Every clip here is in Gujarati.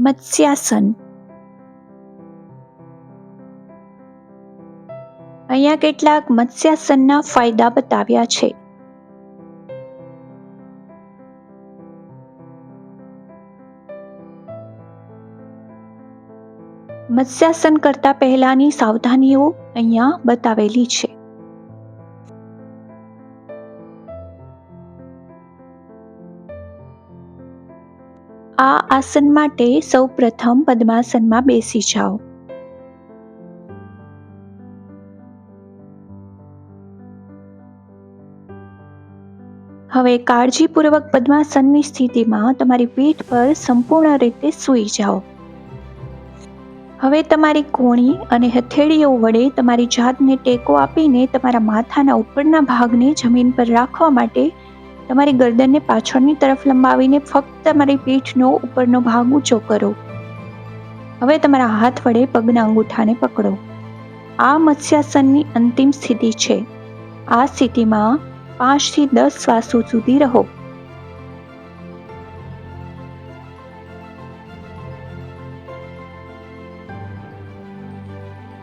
મત્સ્યાસન. અહીંયા કેટલાક મત્સ્યાસનના ફાયદા બતાવ્યા છે. મત્સ્યાસન કરતા પહેલાની સાવધાનીઓ અહીંયા બતાવેલી છે. આ આસન માટે સૌ પ્રથમ પદ્માસનમાં બેસી જાઓ. હવે કાળજીપૂર્વક પદ્માસનની સ્થિતિમાં તમારી પીઠ પર સંપૂર્ણ રીતે સૂઈ જાઓ. હવે તમારી કોણી અને હથેળીઓ વડે તમારી જાતને ટેકો આપીને તમારા માથાના ઉપરના ભાગને જમીન પર રાખવા માટે તમારી ગરદનને પાછળની તરફ લંબાવીને ફક્ત તમારી પીઠનો ઉપરનો ભાગ ઊંચો કરો. હવે તમારા હાથ વડે પગના અંગૂઠાને પકડો. આ મત્સ્યાસનની અંતિમ સ્થિતિ છે. આ સ્થિતિમાં પાંચથી દસ શ્વાસો સુધી રહો.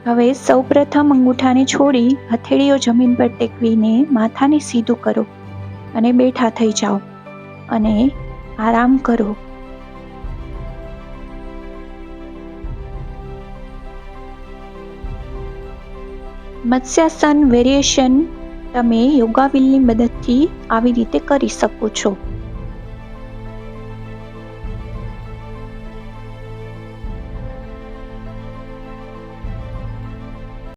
હવે સૌપ્રથમ અંગૂઠાને છોડી હથેળીઓ જમીન પર ટેકવીને માથાને સીધું કરો. અને બેઠા થઈ જાઓ અને આરામ કરો. મત્સ્યાસન વેરિએશન તમે યોગા વ્હીલની મદદથી આવી રીતે કરી શકો છો.